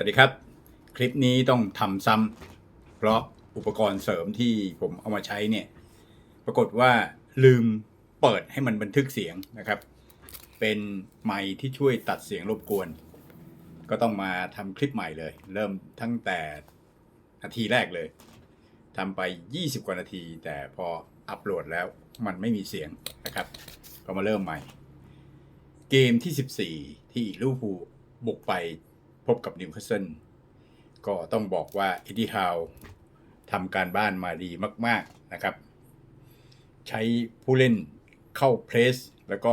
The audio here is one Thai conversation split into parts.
วัสดีครับ คลิปนี้ต้องทำซ้ำเพราะอุปกรณ์เสริมที่ผมเอามาใช้เนี่ย ปรากฏว่าลืมเปิดให้มันบันทึกเสียงนะครับ เป็นไมค์ที่ช่วยตัดเสียงรบกวน ก็ต้องมาทำคลิปใหม่เลย เริ่มตั้งแต่นาทีแรกเลยทำไป 20 กว่านาที แต่พออัปโหลดแล้วมันไม่มีเสียงนะครับ ก็มาเริ่มใหม่ เกมที่ 14 ที่ลิเวอร์พูบุกไป พบกับนิวคาสเซิลก็ต้องบอกว่าเอ็ดดี้ฮาวทำการบ้านมาดีมาก ๆนะครับ ใช้ผู้เล่นเข้าเพรส แล้วก็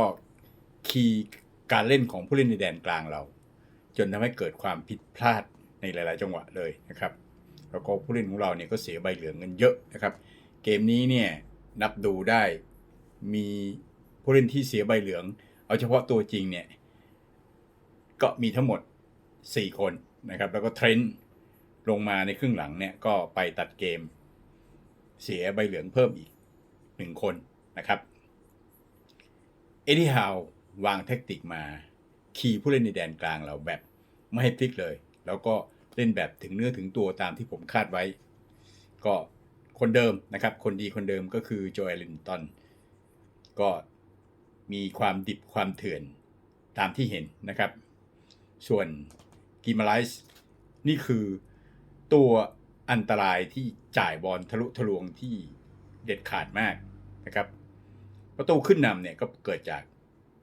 คีย์การเล่นของผู้เล่นในแดนกลางเรา จนทำให้เกิดความผิดพลาดในหลาย ๆ จังหวะเลยนะครับ แล้วก็ผู้เล่นของเราเนี่ยก็เสียใบเหลืองเงินเยอะนะครับ เกมนี้เนี่ยนับดูได้มีผู้เล่นที่เสียใบเหลือง เอาเฉพาะตัวจริงเนี่ยก็มีทั้งหมด 4 คนนะครับ แล้วก็เทรนด์ลงมาในครึ่งหลังเนี่ยก็ไปตัดเกม เสียใบเหลืองเพิ่มอีก 1 คนนะครับ เอ็ดดี้ฮาววางแทคติกมา คีย์ผู้เล่นในแดนกลางเราแบบไม่ให้พลิกเลย แล้วก็เล่นแบบถึงเนื้อถึงตัวตามที่ผมคาดไว้ ก็คนเดิมนะครับ คนดีคนเดิมก็คือโจเอลินตันก็มีความดิบความเถื่อนตามที่เห็นนะครับ ส่วน กิมาไลส์นี่คือตัวอันตรายที่จ่ายบอลทะลุทะลวงที่เด็ดขาดมากนะครับ ประตูขึ้นนำเนี่ยก็เกิดจาก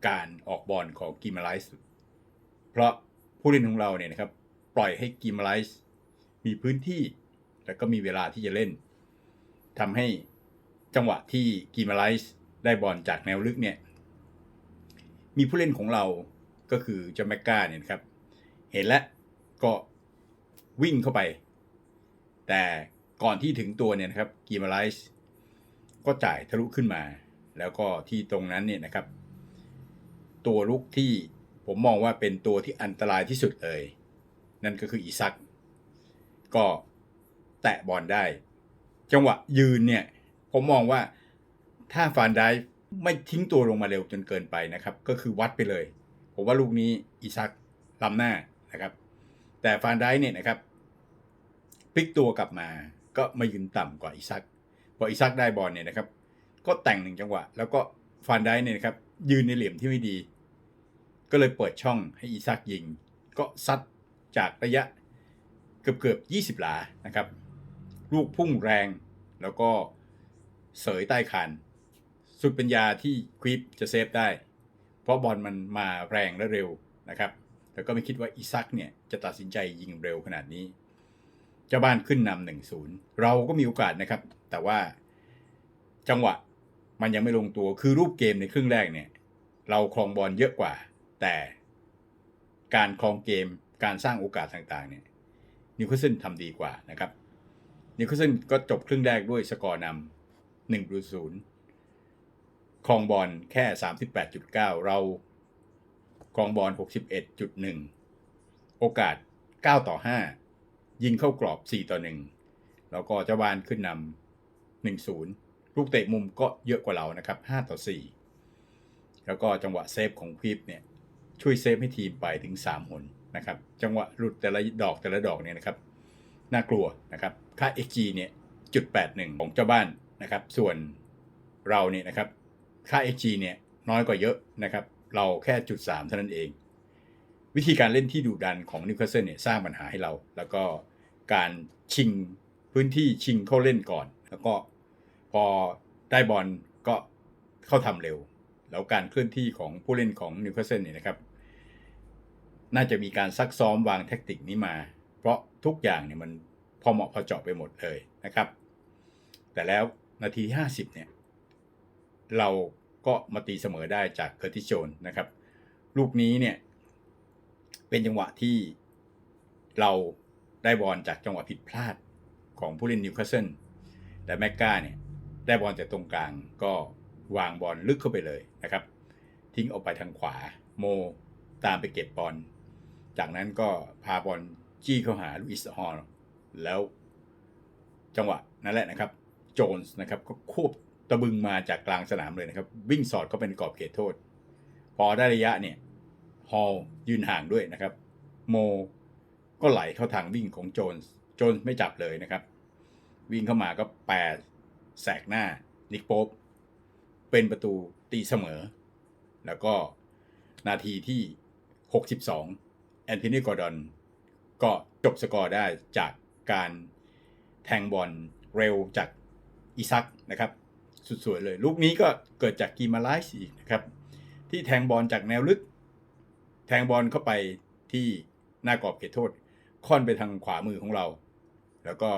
การออกบอลของกิมาไลส์เพราะผู้เล่นของเราเนี่ยนะครับปล่อยให้กิมาไลส์มีพื้นที่แล้วก็มีเวลาที่จะเล่นทำให้จังหวะที่กิมาไลส์ได้บอลจากแนวลึกเนี่ยมีผู้เล่นของเราก็คือเจาแมกกาเนี่ยนะครับ เห็นแล้วก็วิ่งเข้าไป แต่ก่อนที่ถึงตัวเนี่ยนะครับกีมาไลส์ก็จ่ายทะลุขึ้นมา แล้วก็ที่ตรงนั้นเนี่ยนะครับ ตัวลุกที่ผมมองว่าเป็นตัวที่อันตรายที่สุดเลย นั่นก็คืออีซัก ก็แตะบอลได้ จังหวะยืนเนี่ย ผมมองว่าถ้าฟานได้ไม่ทิ้งตัวลงมาเร็วจนเกินไปนะครับ ก็คือวัดไปเลย ผมว่าลูกนี้อีซักล้ำหน้า นะครับ แต่ฟานได้เนี่ยนะครับพลิกตัวกลับมาก็มายืนต่ำกว่าอีซักพออีซักได้บอลเนี่ยนะครับ ก็แต่งหนึ่งจังหวะ แล้วก็ฟานได้เนี่ยนะครับ ยืนในเหลี่ยมที่ไม่ดี ก็เลยเปิดช่องให้อีซักยิง ก็ซัดจากระยะเกือบเกือบ20หลานะครับ ลูกพุ่งแรง แล้วก็เสยใต้คานสุดปัญญาที่ควิปจะเซฟได้ เพราะบอลมันมาแรงและเร็วนะครับ แต่ก็ไม่คิดว่าอีซักเนี่ยจะตัดสินใจยิงเร็วขนาดนี้ เจ้าบ้านขึ้นนำหนึ่งศูนย์เราก็มีโอกาสนะครับ แต่ว่าจังหวะมันยังไม่ลงตัวคือรูปเกมในครึ่งแรกเนี่ย เราครองบอลเยอะกว่า แต่การครองเกมการสร้างโอกาสต่างๆ เนี่ยนิวคาสเซิลทำดีกว่านะครับนิวคาสเซิลก็จบครึ่งแรกด้วยสกอร์นำหนึ่งศูนย์ครองบอลแค่ 38.9 เรา ครองบอล61.1 โอกาส 9 ต่อ 5 ยิงเข้ากรอบ 4 ต่อ 1 แล้วก็เจ้าบ้านขึ้นนำ1-0 ลูกเตะมุมก็เยอะกว่าเรานะครับ 5 ต่อ 4 แล้วก็จังหวะเซฟของควิปเนี่ยช่วยเซฟให้ทีมไปถึง3หนนะครับ จังหวะหลุดแต่ละดอกแต่ละดอกเนี่ยนะครับ น่ากลัวนะครับ ค่า xg เนี่ยจุด81 ของเจ้าบ้านนะครับ ส่วนเราเนี่ยนะครับ ค่า xg เนี่ยน้อยกว่าเยอะนะครับ เราแค่จุด3เท่านั้นเอง วิธีการเล่นที่ดุดันของนิวคาสเซิลเนี่ยสร้างปัญหาให้เรา แล้วก็การชิงพื้นที่ชิงเข้าเล่นก่อน แล้วก็พอได้บอลก็เข้าทำเร็ว แล้วการเคลื่อนที่ของผู้เล่นของนิวคาสเซิลเนี่ยนะครับ น่าจะมีการซักซ้อมวางแทคติกนี้มา เพราะทุกอย่างเนี่ยมันพอเหมาะพอเจาะไปหมดเลยนะครับ แต่แล้วนาทีที่50เนี่ยเรา ก็มาตีเสมอได้จากเคอร์ติโจนนะครับ ลูกนี้เนี่ย เป็นจังหวะที่เราได้บอลจากจังหวะผิดพลาดของผู้เล่นนิวคาสเซิลแต่แมกกาเนี่ย ได้บอลจากตรงกลางก็วางบอลลึกเข้าไปเลยนะครับ ทิ้งออกไปทางขวาโมตามไปเก็บบอลจากนั้นก็พาบอลจี้เข้าหาลุอิสฮอลแล้วจังหวะนั่นแหละนะครับ โจนส์นะครับก็ควบะบึงมาจากกลางสนามเลยนะครับ วิ่งสอดเขาไปในกรอบเขตโทษ พอได้ระยะเนี่ยฮอลยืนห่างด้วยนะครับ โมก็ไหลเข้าทางวิ่งของโจนส์โจนส์ไม่จับเลยนะครับ วิ่งเข้ามาก็แปดแสกหน้านิกโป๊ปเป็นประตูตีเสมอ แล้วก็นาทีที่ 62 แอนโทนีกอร์ดอนก็จบสกอร์ได้จากการแทงบอลเร็วจากอิซักนะครับ สุดสวยเลย ลูกนี้ก็เกิดจากกีมาไลส์อีกนะครับ ที่แทงบอลจากแนวลึก แทงบอลเข้าไปที่หน้ากรอบเขตโทษ ค่อนไปทางขวามือของเรา แล้วก็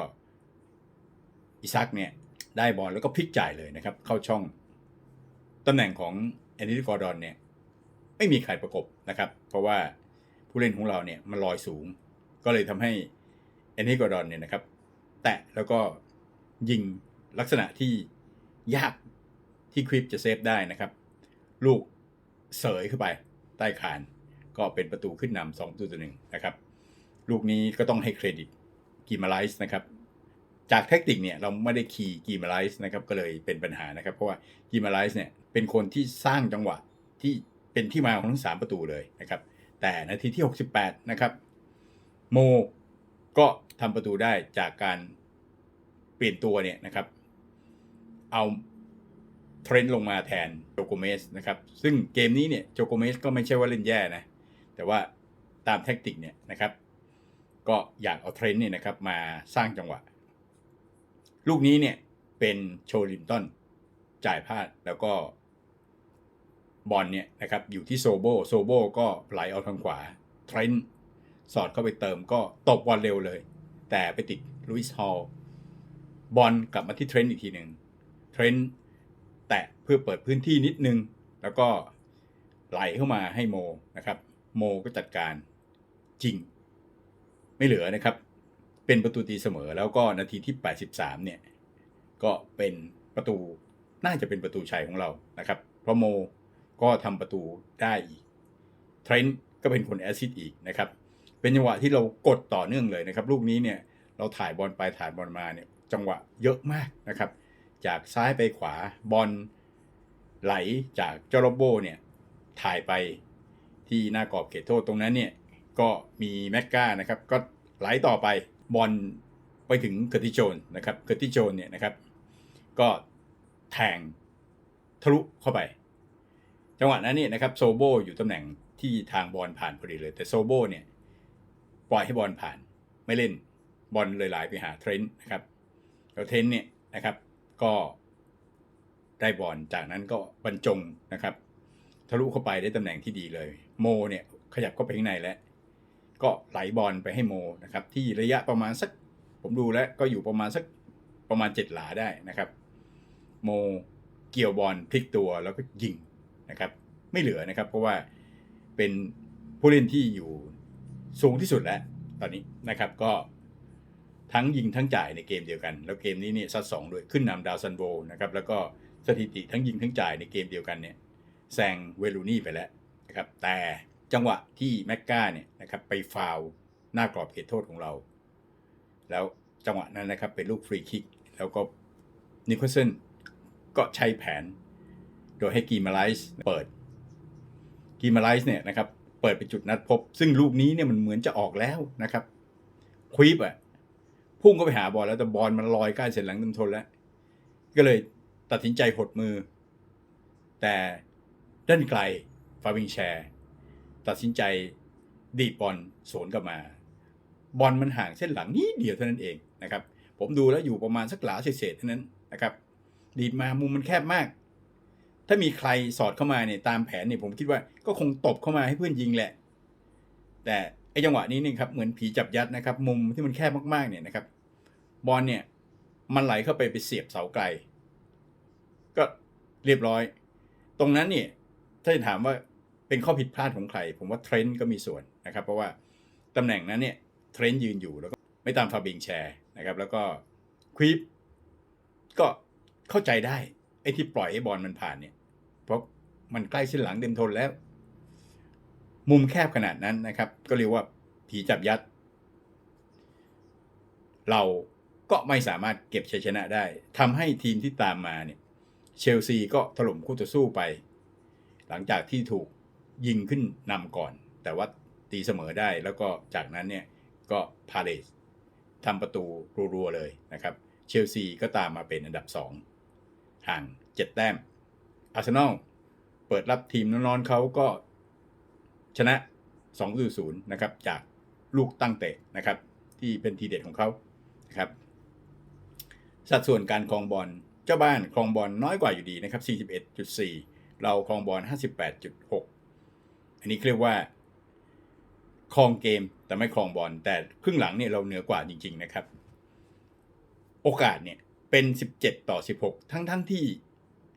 อิซักเนี่ยได้บอลแล้วก็พลิกจ่ายเลยนะครับ เข้าช่องตำแหน่งของแอนดี้กอร์ดอนเนี่ยไม่มีใครประกบนะครับ เพราะว่าผู้เล่นของเราเนี่ยมันลอยสูง ก็เลยทำให้แอนดี้กอร์ดอนเนี่ยนะครับ แตะแล้วก็ยิงลักษณะที่ ยากที่ควิปจะเซฟได้นะครับ ลูกเสยขึ้นไปใต้คาน ก็เป็นประตูขึ้นนำสองประตูต่อหนึ่งนะครับ ลูกนี้ก็ต้องให้เครดิตกีมาไลส์นะครับ จากแท็กติกเนี่ยเราไม่ได้คีย์กีมาไลส์นะครับก็เลยเป็นปัญหานะครับ เพราะว่ากีมาไลส์เนี่ยเป็นคนที่สร้างจังหวะที่เป็นที่มาของทั้ง3ประตูเลยนะครับ แต่นาทีที่ 68 นะครับ โมก็ทำประตูได้จากการเปลี่ยนตัวเนี่ยนะครับ เอาเทรนด์ลงมาแทนโจโกเมสนะครับซึ่งเกมนี้เนี่ยโจโกเมสก็ไม่ใช่ว่าเล่นแย่นะ แต่ว่าตามแท็กติกเนี่ยนะครับ ก็อยากเอาเทรนด์เนี่ยนะครับมาสร้างจังหวะ ลูกนี้เนี่ยเป็นโชลินตันจ่ายพลาดแล้วก็บอลเนี่ยนะครับอยู่ที่โซโบโซโบก็ไหลเอาทางขวาเทรนด์สอดเข้าไปเติมก็ตบบอลเร็วเลย แต่ไปติดลุยส์ฮอลบอลกลับมาที่เทรนด์อีกทีหนึ่ง เทรนด์แตะเพื่อเปิดพื้นที่นิดนึง แล้วก็ไหลเข้ามาให้โมนะครับ โมก็จัดการจริง ไม่เหลือนะครับ เป็นประตูตีเสมอแล้วก็นาทีที่ 83 เนี่ย ก็เป็นประตูน่าจะเป็นประตูชัยของเรานะครับ เพราะโมก็ทำประตูได้อีกเทรนต์ก็เป็นคนแอซิดอีกนะครับ เป็นจังหวะที่เรากดต่อเนื่องเลยนะครับ ลูกนี้เนี่ยเราถ่ายบอลไปถ่ายบอลมาเนี่ยจังหวะเยอะมากนะครับ จากซ้ายไปขวาบอลไหลจากเจ้าโรโบเนี่ยถ่ายไปที่หน้ากรอบเขตโทษตรงนั้นเนี่ยก็มีแม็กกานะครับก็ไหลต่อไปบอลไปถึงเกอร์ติโจนนะครับเกอร์ติโจนเนี่ยนะครับ ก็แทงทะลุเข้าไป จังหวะนั้นเนี่ยนะครับโซโบอยู่ตำแหน่งที่ทางบอลผ่านพอดีเลย แต่โซโบเนี่ยปล่อยให้บอลผ่านไม่เล่นบอลเลยไหลไปหาเทรนต์นะครับแล้วเทรนต์เนี่ยนะครับ ก็ได้บอลจากนั้นก็บรรจงนะครับ ทะลุเข้าไปได้ตำแหน่งที่ดีเลย โมเนี่ยขยับเข้าไปข้างในแล้ว ก็ไหลบอลไปให้โมนะครับ ที่ระยะประมาณสัก ผมดูแล้วก็อยู่ประมาณสักประมาณเจ็ดหลาได้นะครับ โมเกี่ยวบอลพลิกตัวแล้วก็ยิงนะครับ ไม่เหลือนะครับ เพราะว่าเป็นผู้เล่นที่อยู่สูงที่สุดแล้ว ตอนนี้นะครับก็ ทั้งยิงทั้งจ่ายในเกมเดียวกัน แล้วเกมนี้เนี่ยซัดสองด้วยขึ้นนำดาวซันโบนะครับแล้วก็สถิติทั้งยิงทั้งจ่ายในเกมเดียวกันเนี่ยแซงเวลูนี่ไปแล้วนะครับแต่จังหวะที่แม็กกาเนี่ยนะครับไปฟาวหน้ากรอบเขตโทษของเรา แล้วจังหวะนั้นนะครับเป็นลูกฟรีคิก แล้วก็นิโคลสันก็ใช้แผน โดยให้กีมาไลส์เปิดกีมาไลส์เนี่ยนะครับเปิดไปจุดนัดพบ ซึ่งลูกนี้เนี่ยมันเหมือนจะออกแล้วนะครับควีปอะ พุ่งก็ไปหาบอลแล้วแต่บอลมันลอยใกล้เส้นหลังเต็มทนแล้ว ก็เลยตัดสินใจหดมือ แต่ด้านไกลฟาวิงแชร์ ตัดสินใจดีบอลสวนกลับมา บอลมันห่างเส้นหลังนิดเดียวเท่านั้นเองนะครับ ผมดูแล้วอยู่ประมาณสักหลาเศษเท่านั้นนะครับ ดีดมามุมมันแคบมาก ถ้ามีใครสอดเข้ามาเนี่ยตามแผนเนี่ยผมคิดว่าก็คงตบเข้ามาให้เพื่อนยิงแหละ แต่ ไอ้จังหวะนี้นี่ครับเหมือนผีจับยัดนะครับ มุมที่มันแคบมากๆเนี่ยนะครับ บอลเนี่ย มันไหลเข้าไปไปเสียบเสาไกล ก็เรียบร้อย ตรงนั้นเนี่ยถ้าจะถามว่าเป็นข้อผิดพลาดของใคร ผมว่าเทรนด์ก็มีส่วนนะครับ เพราะว่าตำแหน่งนั้นเนี่ยเทรนด์ยืนอยู่แล้วก็ไม่ตามฟาบิงแชร์นะครับ แล้วก็ควีปก็เข้าใจได้ไอ้ที่ปล่อยให้บอลมันผ่านเนี่ย เพราะมันใกล้เส้นหลังเต็มทนแล้ว มุมแคบขนาดนั้นนะครับ ก็เรียกว่าผีจับยัด เราก็ไม่สามารถเก็บชัยชนะได้ทำให้ทีมที่ตามมาเนี่ยเชลซีก็ถล่มคู่ต่อสู้ไป หลังจากที่ถูกยิงขึ้นนำก่อน แต่ว่าตีเสมอได้แล้วก็จากนั้นเนี่ยก็พาเลสทำประตูรัวๆเลยนะครับ เชลซีก็ตามมาเป็นอันดับ 2 ห่าง 7 แต้มอาร์เซนอลเปิดรับทีมนอนๆเขาก็ ชนะ2 0นะครับจากลูกตั้งเตะนะครับที่เป็นทีเด็ดของเขานะครับสัดส่วนการครองบอลเจ้าบ้านครองบอลน้อยกว่าอยู่ดีนะครับ 41.4 เราครองบอล 58.6 อันนี้เรียกว่าครองเกมแต่ไม่ครองบอลแต่ครึ่งหลังเนี่ยเราเหนือกว่าจริง ๆนะครับ โอกาสเนี่ยเป็น 17 ต่อ 16 ทั้งทั้งที่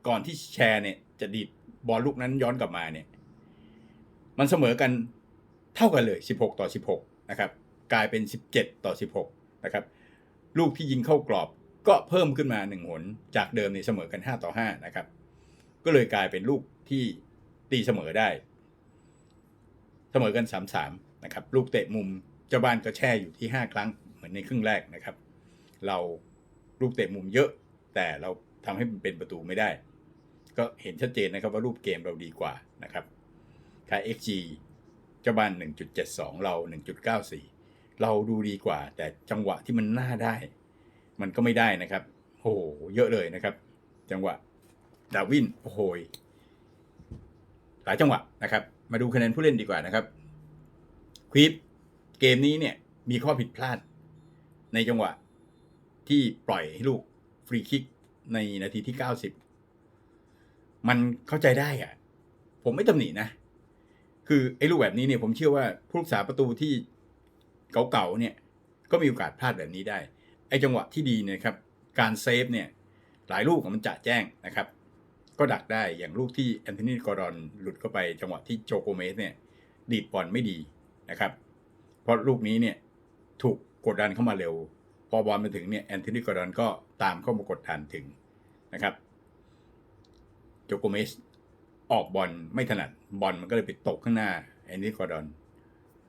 ก่อนที่แชร์เนี่ยจะดีดบอลลูกนั้นย้อนกลับมาเนี่ย มันเสมอกันเท่ากันเลย 16 ต่อ 16 นะครับ กลายเป็น 17 ต่อ 16 นะครับ ลูกที่ยิงเข้ากรอบก็เพิ่มขึ้นมาหนึ่งหนจากเดิมเนี่ยเสมอกัน 5 ต่อ 5 นะครับ ก็เลยกลายเป็นลูกที่ตีเสมอได้ เสมอกัน 3-3 นะครับ ลูกเตะมุมเจ้าบ้านก็แช่อยู่ที่ 5 ครั้งเหมือนในครึ่งแรกนะครับ เราลูกเตะมุมเยอะ แต่เราทำให้มันเป็นประตูไม่ได้ ก็เห็นชัดเจนนะครับว่ารูปเกมเราดีกว่านะครับ ค่า XG เจ้าบ้าน 1.72 เรา 1.94 เราดูดีกว่า แต่จังหวะที่มันน่าได้ มันก็ไม่ได้นะครับ โอ้โห เยอะเลยนะครับ จังหวะดาวิน โอ้โห หลายจังหวะนะครับ มาดูคะแนนผู้เล่นดีกว่านะครับควิปเกมนี้เนี่ยมีข้อผิดพลาด ในจังหวะที่ปล่อยให้ลูกฟรีคิกในนาทีที่ 90 มันเข้าใจได้อะผมไม่ตำหนินะ คือไอ้ลูกแบบนี้เนี่ยผมเชื่อว่าผู้รักษาประตูที่เก่าๆเนี่ยก็มีโอกาสพลาดแบบนี้ได้ ไอ้จังหวะที่ดีเนยครับ การเซฟเนี่ยหลายลูกมันจะแจ้งนะครับ ก็ดักได้อย่างลูกที่แอนโทนีกอร์ดอนหลุดเข้าไปจังหวะที่โจโกเมสเนี่ยดีดบอลไม่ดีนะครับ เพราะลูกนี้เนี่ยถูกกดดันเข้ามาเร็ว พอบอลมาถึงเนี่ยแอนโทนีกอร์ดอนก็ตามเข้ามากดดันถึงนะครับโจโกเมสออกบอลไม่ถนัด บอลมันก็เลยไปตกข้างหน้าแอนโทนีกอร์ดอน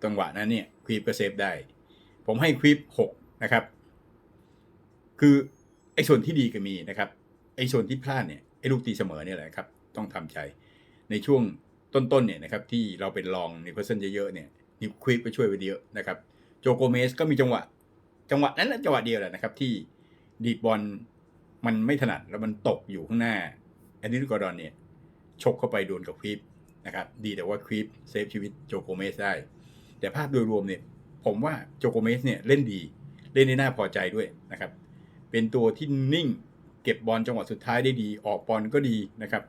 จังหวะนั้นเนี่ยควีปก็เซฟได้ ผมให้ควีปหกนะครับ คือไอ้ส่วนที่ดีก็มีนะครับไอ้ส่วนที่พลาดเนี่ยไอ้ลูกตีเสมอเนี่ยแหละครับ ต้องทำใจในช่วงต้นๆเนี่ยนะครับที่เราเป็นรองนิวคาสเซิลเยอะๆเนี่ยนิวควิปก็ช่วยไปเยอะนะครับโจโกเมสก็มีจังหวะ จังหวะนั้นจังหวะเดียวแหละนะครับ ที่ดีบอลมันไม่ถนัดแล้วมันตกอยู่ข้างหน้าแอนดี้กอร์ดอนเนี่ยชกเข้าไปโดนกับควิป นะครับดีแต่ว่าควิปเซฟชีวิตโจโกเมสได้ แต่ภาพโดยรวมเนี่ยผมว่าโจโกเมสเนี่ยเล่นดีเล่นได้น่าพอใจด้วยนะครับเป็นตัวที่นิ่งเก็บบอลจังหวะสุดท้ายได้ดี ออกบอลก็ดีนะครับ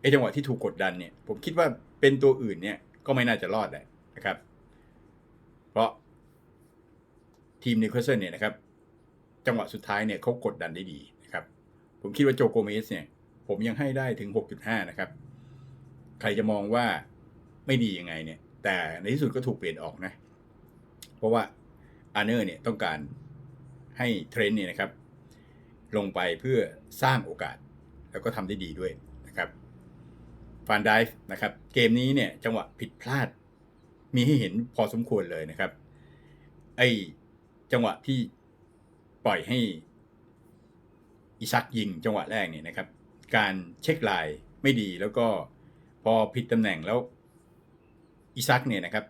ไอจังหวะที่ถูกกดดันเนี่ยผมคิดว่าเป็นตัวอื่นเนี่ยก็ไม่น่าจะรอดแหละนะครับ เพราะทีมนิวคาสเซิลเนี่ยนะครับ จังหวะสุดท้ายเนี่ยเขากดดันได้ดีนะครับ ผมคิดว่าโจโกเมสเนี่ย ผมยังให้ได้ถึง 6.5 นะครับ ใครจะมองว่าไม่ดียังไงเนี่ย แต่ในที่สุดก็ถูกเปลี่ยนออกนะ เพราะว่าอาร์เนอร์เนี่ยต้องการให้เทรนด์เนี่ยนะครับ ลงไปเพื่อสร้างโอกาสแล้วก็ทำได้ดีด้วยนะครับฟานไดฟ์นะครับเกมนี้เนี่ยจังหวะผิดพลาดมีให้เห็นพอสมควรเลยนะครับไอจังหวะที่ปล่อยให้อิซักยิงจังหวะแรกเนี่ยนะครับ การเช็คลายไม่ดีแล้วก็ พอผิดตำแหน่งแล้วอิซักเนี่ยนะครับ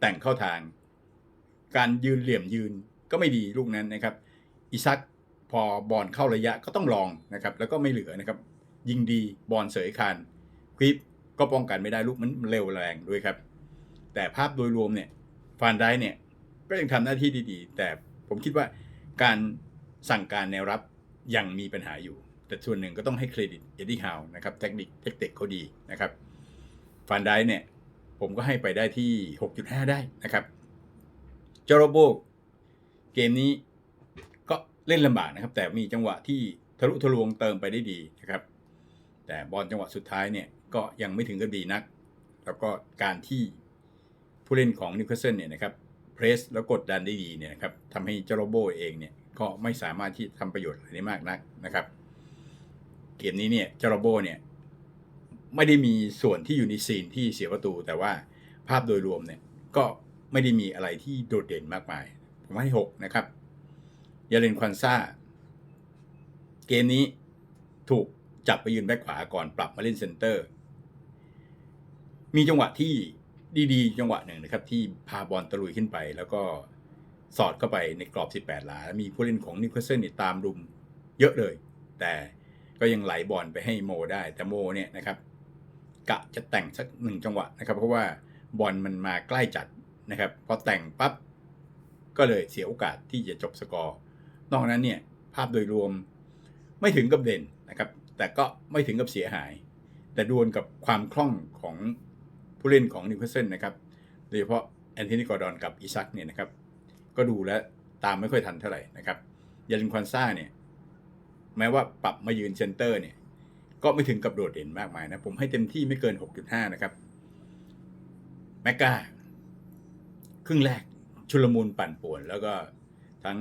แต่งเข้าทาง การยืนเหลี่ยมยืนก็ไม่ดีลูกนั้นนะครับ อิซักพอบอลเข้าระยะก็ต้องลองนะครับ แล้วก็ไม่เหลือนะครับ ยิงดีบอลเสยคานควิปก็ป้องกันไม่ได้ลูกมันเร็วแรงด้วยครับ แต่ภาพโดยรวมเนี่ยฟานได้เนี่ยก็ยังทำหน้าที่ดีๆ แต่ผมคิดว่าการสั่งการแนวรับยังมีปัญหาอยู่ แต่ส่วนหนึ่งก็ต้องให้เครดิตเอ็ดดี้ฮาวนะครับเทคนิคเทคนิคเขาดีนะครับ ฟานได้เนี่ย ผมก็ให้ไปได้ที่ 6.5 ได้นะครับจอร์โบเกมนี้ก็เล่นลำบากนะครับ แต่มีจังหวะที่ทะลุทะลวงเติมไปได้ดีนะครับ แต่บอลจังหวะสุดท้ายเนี่ยก็ยังไม่ถึงกับดีนัก แล้วก็การที่ผู้เล่นของนิวคาสเซิลเนี่ยนะครับเพรสแล้วกดดันได้ดีเนี่ยนะครับทำให้จอร์โบเองเนี่ยก็ไม่สามารถที่ทำประโยชน์อะไรได้มากนักนะครับ เกมนี้เนี่ยจอร์โบเนี่ย ไม่ได้มีส่วนที่อยู่ในซีนที่เสียประตู แต่ว่าภาพโดยรวมเนี่ยก็ไม่ได้มีอะไรที่โดดเด่นมากมายผมให้หกนะครับยาเลนควันซ่า เกมนี้ถูกจับไปยืนแบ็คขวาก่อนปรับมาเล่นเซนเตอร์ มีจังหวะที่ดีๆ จังหวะหนึ่งนะครับ ที่พาบอลตะลุยขึ้นไป แล้วก็สอดเข้าไปในกรอบ 18 หลา มีผู้เล่นของนิวคาสเซนี่ตามรุมเยอะเลย แต่ก็ยังไหลบอลไปให้โมได้แต่โมเนี่ยนะครับ กะจะแต่งสักหนึ่งจังหวะนะครับ เพราะว่าบอลมันมาใกล้จัดนะครับพอแต่งปั๊บก็เลยเสียโอกาสที่จะจบสกอร์นอกนั้นเนี่ยภาพโดยรวมไม่ถึงกับเด่นนะครับ แต่ก็ไม่ถึงกับเสียหาย แต่ดวลกับความคล่องของผู้เล่นของนิวคาสเซิลนะครับโดยเฉพาะแอนโทนีกอร์ดอนกับอิซักเนี่ยนะครับ ก็ดูแล้วตามไม่ค่อยทันเท่าไหร่นะครับยาลินควันซ่าเนี่ยแม้ว่าปรับมายืนเซนเตอร์เนี่ย ก็ไม่ถึงกับโดดเด่นมากมายนะ ผมให้เต็มที่ไม่เกิน 6.5 นะครับ แมกกาครึ่งแรกชุลมุนปั่นป่วน แล้วก็ทั้ง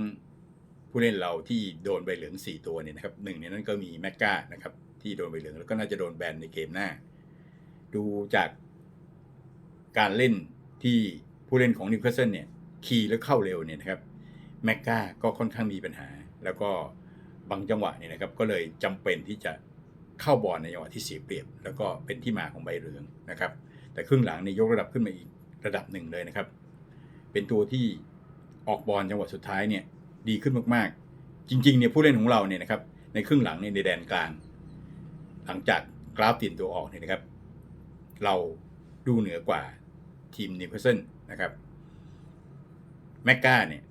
ผู้เล่นเราที่โดนใบเหลือง 4 ตัวเนี่ยนะครับหนึ่งในนั้นก็มีแมกกานะครับที่โดนใบเหลืองแล้วก็น่าจะโดนแบนในเกมหน้า ดูจากการเล่นที่ผู้เล่นของนิวคาสเซิลเนี่ยคีย์แล้วเข้าเร็วเนี่ยนะครับแมกกาก็ค่อนข้างมีปัญหา แล้วก็บางจังหวะเนี่ยนะครับ ก็เลยจำเป็นที่จะ เข้าบอลในจังหวะที่เสียเปรียบ แล้วก็เป็นที่มาของใบเหลืองนะครับ แต่ครึ่งหลังเนี่ยกระดับขึ้นมาอีกระดับหนึ่งเลยนะครับ เป็นตัวที่ออกบอลจังหวะสุดท้ายเนี่ยดีขึ้นมากๆ จริงๆเนี่ยผู้เล่นของเราเนี่ยนะครับในครึ่งหลังเนี่ยในแดนกลาง หลังจากกราฟตินตัวออกเนี่ยนะครับ เราดูเหนือกว่าทีมนิวคาสเซิลนะครับแมกกาเนี่ย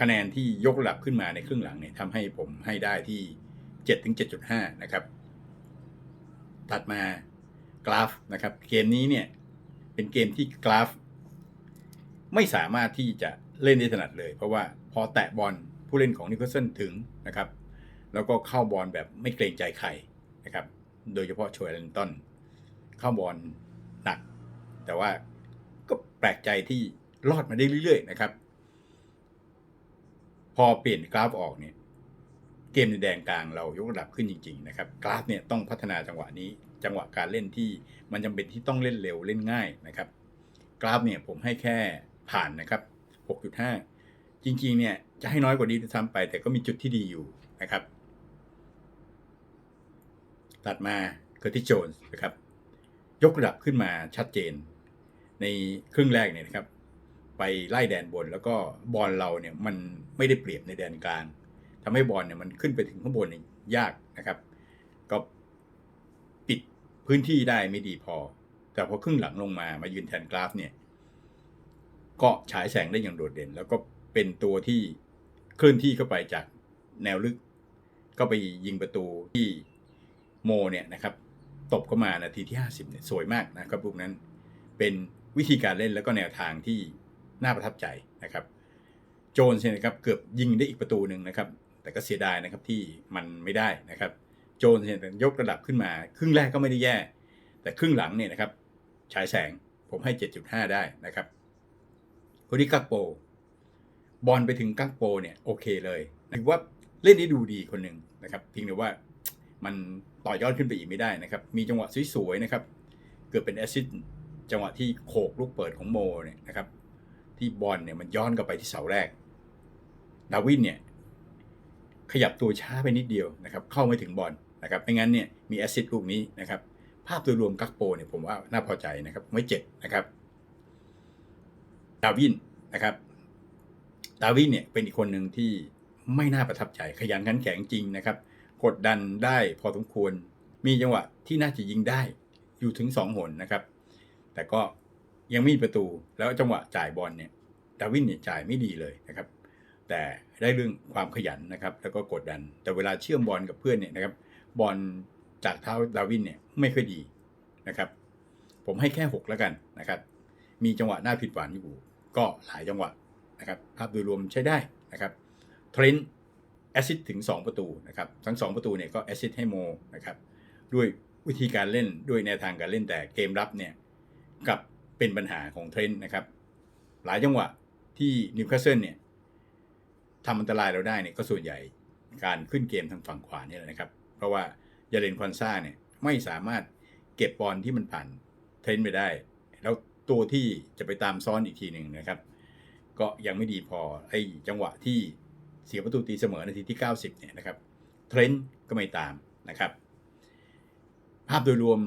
คะแนนที่ยกระดับขึ้นมาในครึ่งหลังเนี่ยทำให้ผมให้ได้ที่7ถึง7.5 นะครับ ถัดมากราฟนะครับเกมนี้เนี่ยเป็นเกมที่กราฟ ไม่สามารถที่จะเล่นได้ถนัดเลย เพราะว่าพอแตะบอลผู้เล่นของนิวคาสเซิลถึงนะครับ แล้วก็เข้าบอลแบบไม่เกรงใจใครนะครับ โดยเฉพาะโชยแลนตันเข้าบอลหนัก แต่ว่าก็แปลกใจที่รอดมาได้เรื่อยๆนะครับ พอเปลี่ยนกราฟออกเนี่ย เกมในแดนกลางเรายกระดับขึ้นจริงๆนะครับกราฟเนี่ยต้องพัฒนาจังหวะนี้ จังหวะการเล่นที่มันจำเป็นที่ต้องเล่นเร็วเล่นง่ายนะครับ กราฟเนี่ยผมให้แค่ผ่านนะครับ 6.5 จริงๆเนี่ยจะให้น้อยกว่านี้ด้วยซ้ำไป แต่ก็มีจุดที่ดีอยู่นะครับ ตัดมาเคอร์ติโจนส์นะครับ ยกระดับขึ้นมาชัดเจน ในครึ่งแรกเนี่ยนะครับ ไปไล่แดนบนแล้วก็บอลเราเนี่ยมันไม่ได้เปรียบในแดนกลาง ทำให้บอลเนี่ยมันขึ้นไปถึงข้างบนเนี่ยยากนะครับ ก็ปิดพื้นที่ได้ไม่ดีพอ แต่พอครึ่งหลังลงมามายืนแทนกราฟเนี่ยก็ฉายแสงได้อย่างโดดเด่น แล้วก็เป็นตัวที่เคลื่อนที่เข้าไปจากแนวลึก ก็ไปยิงประตูที่โมเนี่ยนะครับตบเข้ามานาทีที่ 50เนี่ยสวยมากนะครับลูกนั้นเป็นวิธีการเล่นแล้วก็แนวทางที่น่าประทับใจนะครับ โจนส์เนี่ยนะครับเกือบยิงได้อีกประตูหนึ่งนะครับ แต่ก็เสียดายนะครับที่มันไม่ได้นะครับ โจนเนี่ยยกระดับขึ้นมา ครึ่งแรกก็ไม่ได้แย่ แต่ครึ่งหลังเนี่ยนะครับฉายแสงผมให้ 7.5 ได้นะครับคนที่กักโป บอลไปถึงกักโปเนี่ยโอเคเลยถือว่าเล่นได้ดูดีคนหนึ่งนะครับเพียงแต่ว่ามันต่อยอดขึ้นไปอีกไม่ได้นะครับ มีจังหวะสวยๆนะครับเกือบเป็นแอซิสจังหวะที่โขกลูกเปิดของโมเนี่ยนะครับ ที่บอลเนี่ยมันย้อนกลับไปที่เสาแรก ดาวินเนี่ย ขยับตัวช้าไปนิดเดียวนะครับเข้าไม่ถึงบอลนะครับไม่งั้นเนี่ยมีแอสซิสต์ลูกนี้นะครับภาพโดยรวมกักโปเนี่ยผมว่าน่าพอใจนะครับไม่เจ็บนะครับดาวินนะครับดาวินเนี่ยเป็นอีกคนหนึ่งที่ไม่น่าประทับใจขยันขันแข็งจริงนะครับกดดันได้พอสมควร มีจังหวะที่น่าจะยิงได้อยู่ถึง 2 หนนะครับ แต่ก็ยังไม่มีประตูแล้วจังหวะจ่ายบอลเนี่ยดาวินเนี่ยจ่ายไม่ดีเลยนะครับ แต่ได้เรื่องความขยันนะครับแล้วก็กดดัน แต่เวลาเชื่อมบอลกับเพื่อนเนี่ยนะครับบอลจากเท้าดาวินเนี่ยไม่ค่อยดีนะครับ ผมให้แค่6แล้วกันนะครับ มีจังหวะน่าผิดหวังอยู่ก็หลายจังหวะนะครับภาพโดยรวมใช้ได้นะครับเทรนต์แอซิดถึง 2 ประตูนะครับทั้ง 2 ประตูเนี่ยก็แอซิดให้โมนะครับด้วยวิธีการเล่นด้วยแนวทางการเล่นแต่เกมรับเนี่ยกับเป็นปัญหาของเทรนต์นะครับ หลายจังหวะที่นิวคาสเซิลเนี่ย ทำอันตรายเราได้เนี่ยก็ส่วนใหญ่การขึ้นเกมทางฝั่งขวาเนี่ยแหละนะครับ เพราะว่ายาเลนควันซ่าเนี่ยไม่สามารถเก็บบอลที่มันผ่านเทรนต์ไปได้ แล้วตัวที่จะไปตามซ้อนอีกทีหนึ่งนะครับ ก็ยังไม่ดีพอไอ้จังหวะที่เสียประตูตีเสมอนาทีที่ 90เนี่ยนะครับเทรนต์ก็ไม่ตามนะครับ ภาพโดยรวม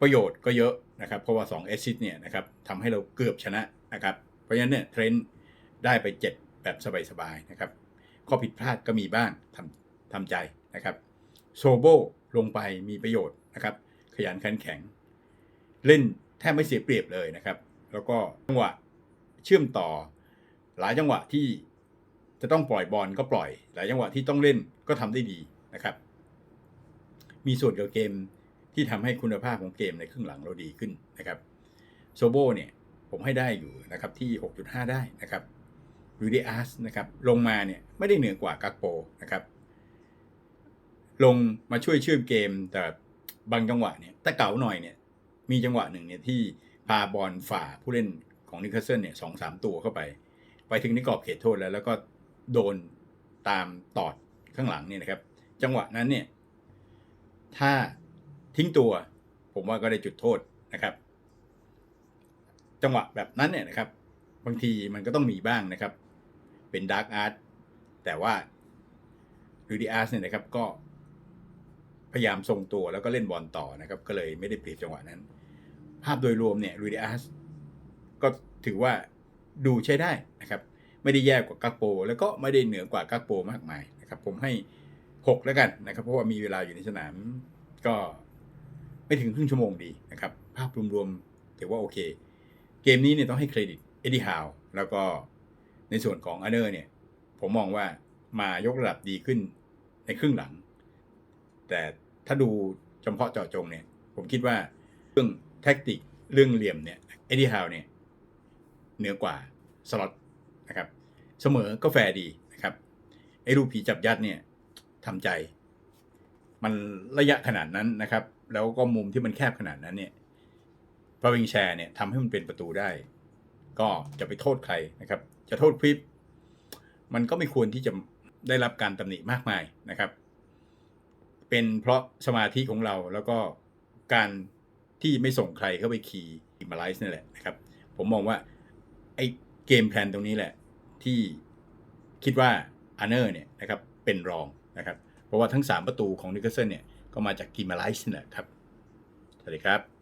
ประโยชน์ก็เยอะนะครับ เพราะว่า2เอซิสเนี่ยนะครับทำให้เราเกือบชนะนะครับ เพราะฉะนั้นเนี่ยเทรนต์ได้ไป 7 แบบสบายๆนะครับข้อผิดพลาดก็มีบ้างทำทำใจนะครับโซโบลงไปมีประโยชน์นะครับ ขยันขันแข็ง เล่นแทบไม่เสียเปรียบเลยนะครับ แล้วก็จังหวะเชื่อมต่อ หลายจังหวะที่จะต้องปล่อยบอลก็ปล่อย หลายจังหวะที่ต้องเล่นก็ทำได้ดีนะครับ มีส่วนกับเกมที่ทำให้คุณภาพของเกมในครึ่งหลังเราดีขึ้นนะครับโซโบเนี่ยผมให้ได้อยู่นะครับที่ 6.5 ได้นะครับ วิดีอาสนะครับลงมาเนี่ยไม่ได้เหนือกว่ากักโปนะครับ ลงมาช่วยเชื่อมเกมแต่บางจังหวะเนี่ยถ้าเก่าหน่อยเนี่ยมีจังหวะหนึ่งเนี่ยที่พาบอลฝ่าผู้เล่นของนิคาเซิลเนี่ยสองสามตัวเข้าไป ไปถึงในกรอบเขตโทษแล้ว แล้วก็โดนตามตอดข้างหลังเนี่ยนะครับ จังหวะนั้นเนี่ยถ้าทิ้งตัว ผมว่าก็ได้จุดโทษนะครับ จังหวะแบบนั้นเนี่ยนะครับ บางทีมันก็ต้องมีบ้างนะครับ เป็นดาร์กอาร์ตแต่ว่าลูดิอาร์สเนี่ยนะครับก็พยายามทรงตัวแล้วก็เล่นบอลต่อนะครับ ก็เลยไม่ได้เปรียบจังหวะนั้น ภาพโดยรวมเนี่ยลูดิอาร์สก็ถือว่าดูใช้ได้นะครับ ไม่ได้แย่กว่ากักโป แล้วก็ไม่ได้เหนือกว่ากักโปมากมายนะครับ ผมให้ 6 แล้วกันนะครับ เพราะว่ามีเวลาอยู่ในสนามก็ไม่ถึงครึ่งชั่วโมงดีนะครับ ภาพรวมๆถือว่าโอเค เกมนี้เนี่ยต้องให้เครดิตเอ็ดดี้ฮาวแล้วก็ ในส่วนของอันเนอร์เนี่ย ผมมองว่ามายกระดับดีขึ้นในครึ่งหลัง แต่ถ้าดูเฉพาะเจาะจงเนี่ย ผมคิดว่าเรื่องแท็กติกเรื่องเหลี่ยมเนี่ยเอ็ดดี้ฮาวเนี่ยเหนือกว่าสล็อตนะครับเสมอก็แฟร์ดีนะครับไอ้รูปผีจับยัดเนี่ยทำใจ มันระยะขนาดนั้นนะครับ แล้วก็มุมที่มันแคบขนาดนั้นเนี่ยพาวิงแชร์เนี่ยทำให้มันเป็นประตูได้ ก็จะไปโทษใครนะครับ จะโทษคลิป มันก็ไม่ควรที่จะได้รับการตำหนิมากมายนะครับ เป็นเพราะสมาธิของเราแล้วก็การที่ไม่ส่งใครเข้าไปคีย์มาไลซ์นี่แหละนะครับ ผมมองว่าไอ้เกมแพลนตรงนี้แหละ ที่คิดว่าอันเนอร์เนี่ยนะครับเป็นรองนะครับ เพราะว่าทั้ง 3 ประตูของนิคเกิลเซนเนี่ยก็มาจากกีมาไลซ์นี่แหละครับ สวัสดีครับ